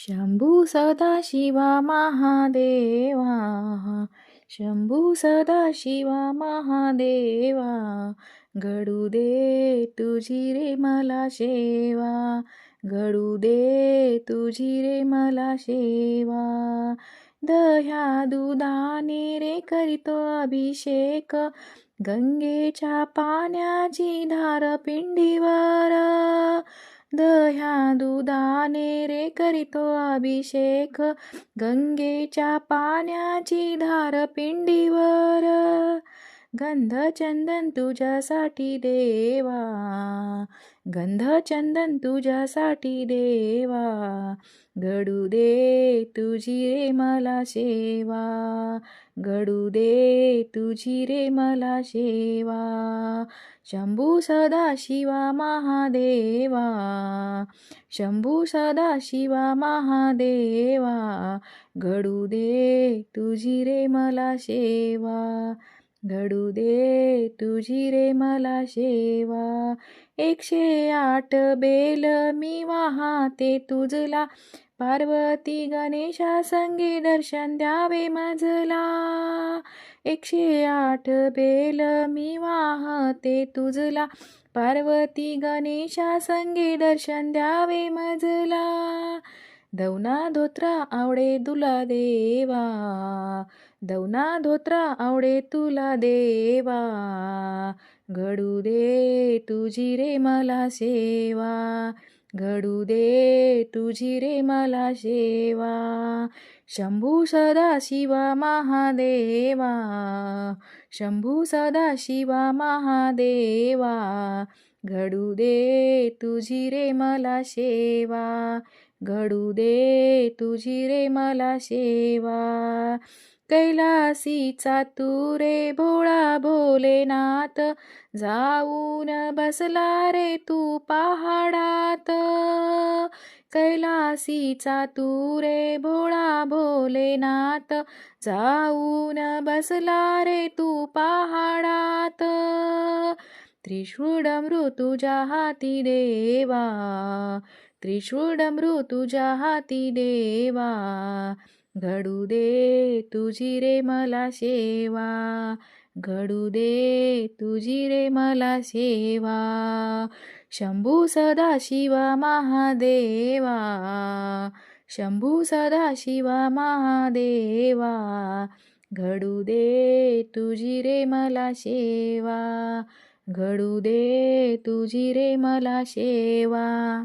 शंभू सदाशिवा महादेवा. शंभू सदाशिवा महादेवा. घडू दे तुझी रे मला शेवा घडू दे तुझी रे मला शेवा दह्या दुधाने रे करीतो अभिषेक. गंगेच्या पाण्याची धार पिंडीवर. दह्या दुधाने रे करीतो अभिषेक. गंगेच्या पाण्याची धार पिंडीवर. गंध चंदन तुझ्यासाठी देवा. गंध चंदन तुझ्यासाठी देवा. घडू दे तुझी रे मला सेवा. घडू दे तुझी रे मला सेवा. शंभू सदा शिवा महादेवा. शंभू सदा शिवा महादेवा. घडू दे तुझी रे मला सेवा. घडू दे तुझी रे मला सेवा. एकशे आठ बेल मी वाहते तुझला. पार्वती गणेशा संगे दर्शन द्यावे मजला एकशे आठ बेल मी वाहते तुझला. पार्वती गणेशा संगे दर्शन द्यावे मजला दौना धोत्रा आवडे दुला देवा. दौना धोत्रा आवडे तुला देवा घडू दे तुझी रे मला सेवा घडू दे तुझी रे मला सेवा शंभू सदा शिवा महादेवा शंभू सदा शिवा महादेवा घडू दे तुझी रे मला सेवा घडू दे तुझी रे मला सेवा कैलासीचा तू रे भोळा भोलेनाथ जाऊन बसला रे तू पहाडात. कैलासीचा तू रे भोळा भोलेनाथ जाऊन बसला रे तू पहाडात. त्रिशूळ तुझ्या हाती देवा त्रिशूळ तुझ्या हाती देवा घडू दे तुझी रे मला सेवा. घडू दे तुझी रे मला सेवा. शंभू सदा शिवा महादेवा. शंभू सदा शिवा महादेवा. घडू दे तुझी रे मला सेवा. घडू दे तुझी रे मला सेवा.